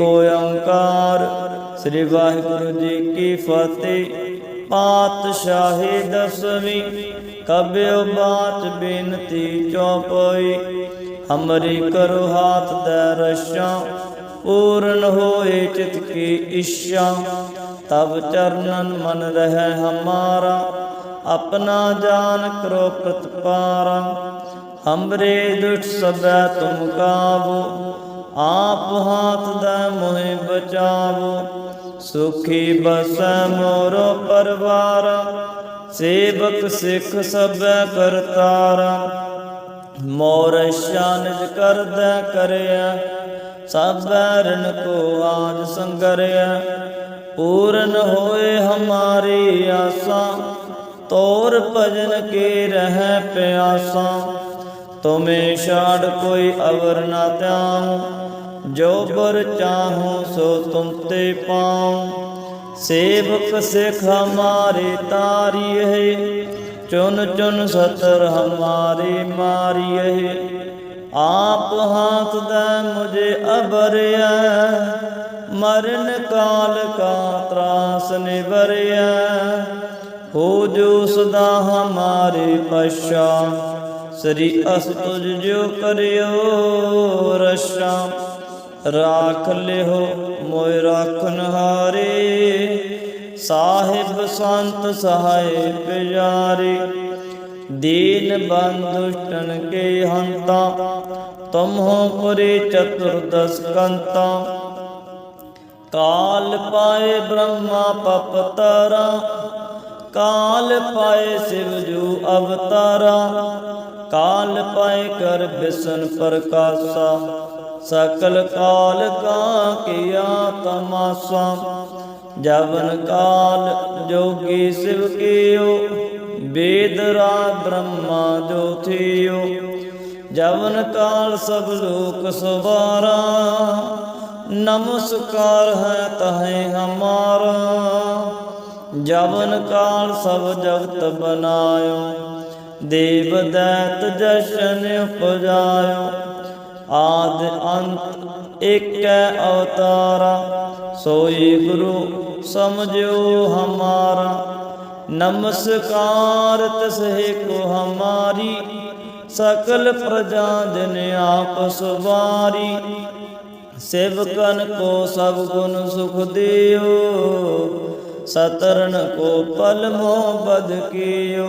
ਓੰਕਾਰ। ਸ੍ਰੀ ਵਾਹਿਗੁਰੂ ਜੀ ਕੀ ਫਤਿਹ। ਪਾਤਸ਼ਾਹੀ ਦਸਵੀਂ ਕਬਿਓ ਬਾਤ ਬੇਨਤੀ ਚੌਪਈ। ਹਮਰੀ ਕਰੋ ਹਾਥ ਦੇ ਰਸ਼ਾਂ, ਪੂਰਨ ਹੋਏ ਚਿਤ ਕੀ ਇੱਛਾ। ਤਬ ਚਰਨਨ ਮਨ ਰਹਿ ਹਮਾਰਾ, ਆਪਣਾ ਜਾਨ ਕਰੋ ਪ੍ਰਤਪਾਰਾ। ਹਮਰੇ ਦੁਖ ਸਬੈ ਤੁਮ ਕਾਬੂ ਆਪ ਹਾਥ ਦਾ ਮੋਹਿ ਬਚਾਵੋ, ਸੁਖੀ ਬਸੈ ਮੋਰੋ ਪਰਵਾਰ, ਸੇਵਕ ਸਿੱਖ ਸਭੈ ਕਰਤਾਰਾ। ਮੋਰ ਸ਼ਾਨਜ ਕਰਦਾ ਕਰਿਆ ਸਭੈ ਰਨ ਕੋ ਆਜ ਸੰਗਰਿਆ ਪੂਰਨ ਹੋਏ ਹਮਾਰੀ ਆਸਾਂ, ਤੋਰ ਭਜਨ ਕੇ ਰਹਿ ਪਿਆਸਾਂ। ਤੁਮੇ ਛਾੜ ਕੋਈ ਅਵਰ ਨਾ ਧਿਆਉ। ਜੋ ਬਰ ਚਾਹੂੰ ਸੋ ਤੁਮ ਤੇ ਪਾਉ। ਸੇਵਕ ਸਿਖ ਹਮਾਰੇ ਤਾਰੀ ਹੈ ਚੁਨ ਚੁਨ ਸਤਰ ਹਮਾਰੇ ਮਾਰੀ ਹੈ ਆਪ ਹਾਥ ਦਾ ਮੁਝੇ ਅਬਰਿਆ। ਮਰਨ ਕਾਲ ਕਾ ਤਰਾਸ ਨਿਵਰਿਆ। ਹੋ ਜੋ ਸਦਾ ਹਮਾਰੇ ਪਛਾ ਸ੍ਰੀ ਅਸ ਤੁਜ ਜੋ ਕਰਿਓ ਰਸ਼ਾ। ਰਾਖ ਲਿਓ ਮੋਇ ਰਾਖਨ ਹਾਰੇ। ਸਾਹਿਬ ਸੰਤ ਸਹਾਇ ਪਿਆਰੇ। ਦੀਨ ਬੰਦੁਸ਼ਟਨ ਕੇ ਹੰਤਾ। ਤੁਮ ਪੁਰੇ ਚਤੁਰਦਸ ਕੰਤਾ। ਕਾਲ ਪਾਏ ਬ੍ਰਹਮਾ ਪਪਤਰਾ ਕਾਲ ਪਾਏ ਸਿਵ ਜੂ ਅਵਤਾਰਾ। ਕਾਲ ਪਾਇ ਕਰ ਬਿਸਨ ਪ੍ਰਕਾਸ਼ਾ, ਸਕਲ ਕਾਲ ਕਾ ਕੀਆ ਤਮਾਸਾ। ਜਵਨ ਕਾਲ ਜੋਗੀ ਸਿਵ ਕੀਓ, ਵੇਦ ਰਾਜ ਬ੍ਰਹਮਾ ਜੋ ਥਿਓ। ਜਵਨ ਕਾਲ ਸਭ ਲੋਕ ਸਵਾਰਾ, ਨਮਸਕਾਰ ਹੈ ਤਹੇ ਹਮਾਰਾ। ਜਵਨ ਕਾਲ ਸਭ ਜਗਤ ਬਨਾਇਓ ਦੇਵ ਦੈਤ ਜਸ਼ਨ ਉਪਜਾਇਓ ਆਦ ਅੰਤ ਏਕੈ ਅਵਤਾਰਾ, ਸੋਈ ਗੁਰੂ ਸਮਝਿਓ ਹਮਾਰਾ। ਨਮਸਕਾਰ ਤਸਹਿ ਕੋ ਹਮਾਰੀ, ਸਕਲ ਪ੍ਰਜਾ ਜਨ ਆਪ ਸਵਾਰੀ ਸੇਵਕਨ ਕੋ ਸਭ ਗੁਣ ਸੁਖ ਦਿਓ ਸਤਰਨ ਕੋ ਪਲ ਮੋਹ ਬਦ ਕੀਓ।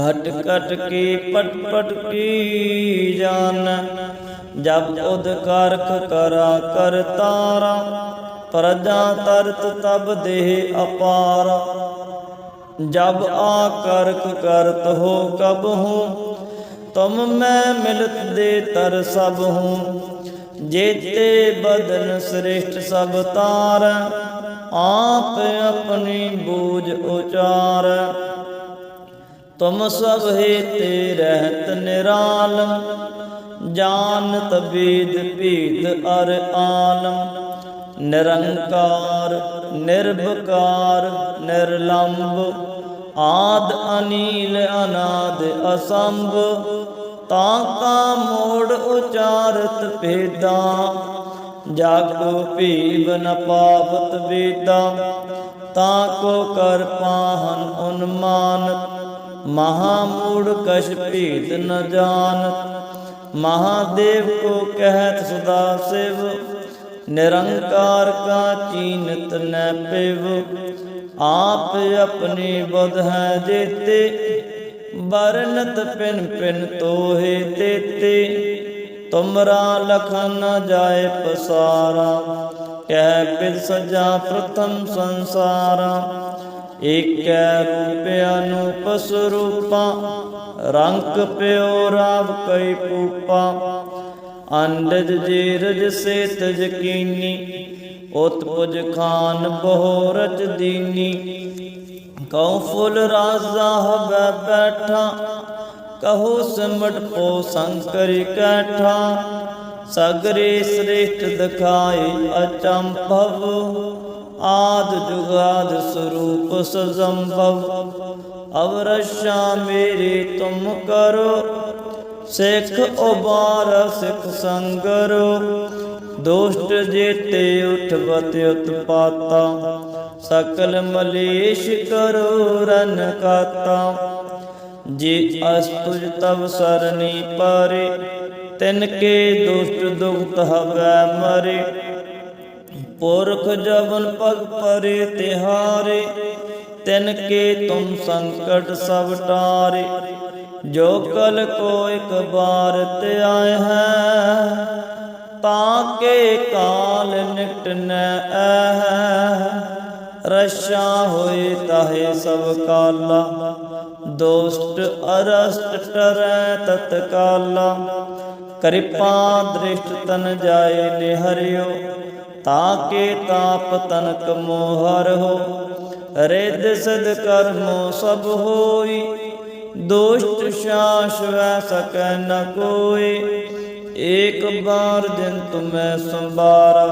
ਘਟ ਘਟ ਕੇ ਪਟ ਪਟ ਕੀ ਜਾਨ? ਜਬ ਉਦ ਕਰਖ ਕਰਾ ਕਰ ਤਾਰਾ, ਪ੍ਰਜਾ ਤਰਤ ਤਬ ਦੇਹ ਅਪਾਰ। ਜਬ ਆ ਕਰਕ ਕਰਤ ਹੋ ਕਬ ਹੂੰ, ਤੁਮ ਮੈਂ ਮਿਲਤ ਦੇ ਤਰ ਸਭ ਹੂੰ। ਜੇਤੇ ਬਦਨ ਸ੍ਰਿਸ਼ਟ ਸਭ ਤਾਰ, ਆਪ ਆਪਣੀ ਬੂਝ ਉਚਾਰ। ਤੁਮ ਸਭ ਹੈ ਰਹਿਤ ਨਿਰਾਲਮ ਜਾਨਤ ਬੀਦ ਭੀਦ ਅਰ ਆਲਮ। ਨਿਰੰਕਾਰ, ਨਿਰਭਕਾਰ ਨਿਰਲੰਭ ਆਦ ਅਨੀਲ, ਅਨਾਦ ਅਸੰਭ, ਤਾਂ ਕਾ ਮੋੜ ਉਚਾਰਤ ਭੇਦਾ, ਜਾਗੋ ਭੀਵ ਨ ਪਾਵਤ ਵੇਦਾ, ਤਾਂ ਕੋ ਕਰ ਪਾਹਨ ਉਨਮਾਨਤ ਮਹਾ ਮੂੜ ਕਛ ਭੀਤ ਨ ਜਾਣਤ ਮਹਾਦੇਵ ਕੋ ਕਹਿਤ ਸਦਾ ਸਿਵ। ਨਿਰੰਕਾਰ ਕਾ ਚੀਨਤ ਨ ਪਿਵ। ਆਪ ਆਪਣੀ ਬੁਧ ਹੈ ਜੇਤੇ। ਬਰਨਤ ਪਿਨ ਪਿਨ ਤੋਹੇ ਤੇਤੇ। ਤੁਮਰਾ ਲਖਨ ਨ ਜਾਏ ਪਸਾਰਾ। ਕਹਿ ਬਿਦ ਸਜਾ ਪ੍ਰਥਮ ਸੰਸਾਰਾ। ਏਕੈ ਰੂਪ ਅਨੂਪ ਸਰੂਪਾ ਰੰਗ ਪਿਓ ਰਾਵ ਕਈ ਪੂਪਾ। ਅੰਡਜ ਜੀਰਜ ਸੇ ਤਜ ਕੀਨੀ ਖਾਨ ਬਹੁ ਰਚ ਦੀਨੀ। ਕਉ ਫੁੱਲ ਰਾਜ਼ਾ ਹਵੈ ਬੈਠਾ, ਕਹੋ ਸਿਮਟ ਪੋ ਸੰਕਰ ਕੈਠਾ। ਸਗਰੇ ਸ੍ਰੇਸ਼ਟ ਦਿਖਾਏ ਅਚੰਭਵ ਆਦ ਜੁਗਾਦ ਸਰੂਪ ਸਜੰਭਵ। ਅਵਰਸ਼ਾ ਮੇਰੇ ਤੁਮ ਕਰੋ, ਸਿੱਖ ਉਬਾਰ, ਸਿੱਖ ਸੰਗਰੋ। ਦੁਸ਼ਟ ਜੇਤੇ ਉਠਵਤ ਉਤਪਾਤਾ, ਸਕਲ ਮਲੇਸ਼ ਕਰੋ ਰਨ ਕਾਤਾ। ਜੇ ਅਸਤੁਜ ਤਵ ਸਰਨੀ ਪਾਰੇ, ਤਿਨ ਕੇ ਦੁਸ਼ਟ ਦੁਖਤ ਹਵੈ ਮਰੇ। ਪੁਰਖ ਜਬਨ ਪਗ ਪਰੇ ਤਿਹਾਰੇ, ਤਿਨ ਕੇ ਤੁਮ ਸੰਕਟ ਸਭ ਟਾਰੇ। ਜੋ ਕਲ ਕੋ ਇੱਕ ਬਾਰ ਤੇ ਆਏ ਹੈ, ਤਾਂ ਕੇ ਕਾਲ ਨਿਕਟ ਨ ਐ ਰਸ਼ਾ ਹੋਏ ਤਾਹੇ ਸਭ ਕਾਲਾ, ਦੋਸਤ ਅਰਸਟ ਟਰੈ ਤਤਕਾਲਾ। ਕਿਰਪਾ ਦ੍ਰਿਸ਼ਟ ਤਨ ਜਾਏ ਨਿਹਰਿਓ, ਤਾਕੇ ਤਾਪ ਤਨਕ ਮੋਹਰ ਹੋ। ਰਿਦ ਸਦ ਕਰਮੋ ਸਭ ਹੋਈ, ਦੁਸ਼ਟ ਸ਼ਾਸ ਵੈ ਸਕੈ ਨ ਕੋਈ ਏਕ ਬਾਰ ਦਿਨ ਤੁਮੈ ਸੰਭਾਰਾ,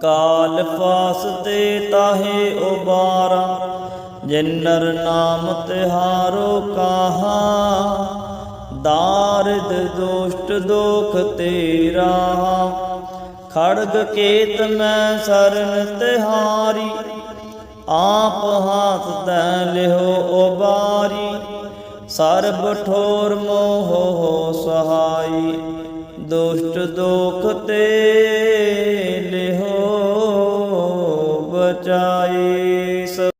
ਕਾਲ ਫਾਸ ਤੇ ਤਾਹੇ ਉਬਾਰਾ। ਜਿਨਰ ਨਾਮ ਤਿਹਾਰੋ ਕਾਹਾ ਦਾਰਿਦ ਦੁਸ਼ਟ ਦੋਖ ਤੇਰਾ। ਖੜਗ ਕੇਤ ਮੈਂ ਸਰਨ ਤਿਹਾਰੀ, ਆਪ ਹਾਥ ਤੈ ਲਿਓ ਉਬਾਰੀ। ਸਰਬ ਠੋਰ ਮੋਹ ਹੋ ਸਹਾਈ, ਦੁਸ਼ਟ ਦੁਖ ਤੇ ਲਿਓ ਬਚਾਈ।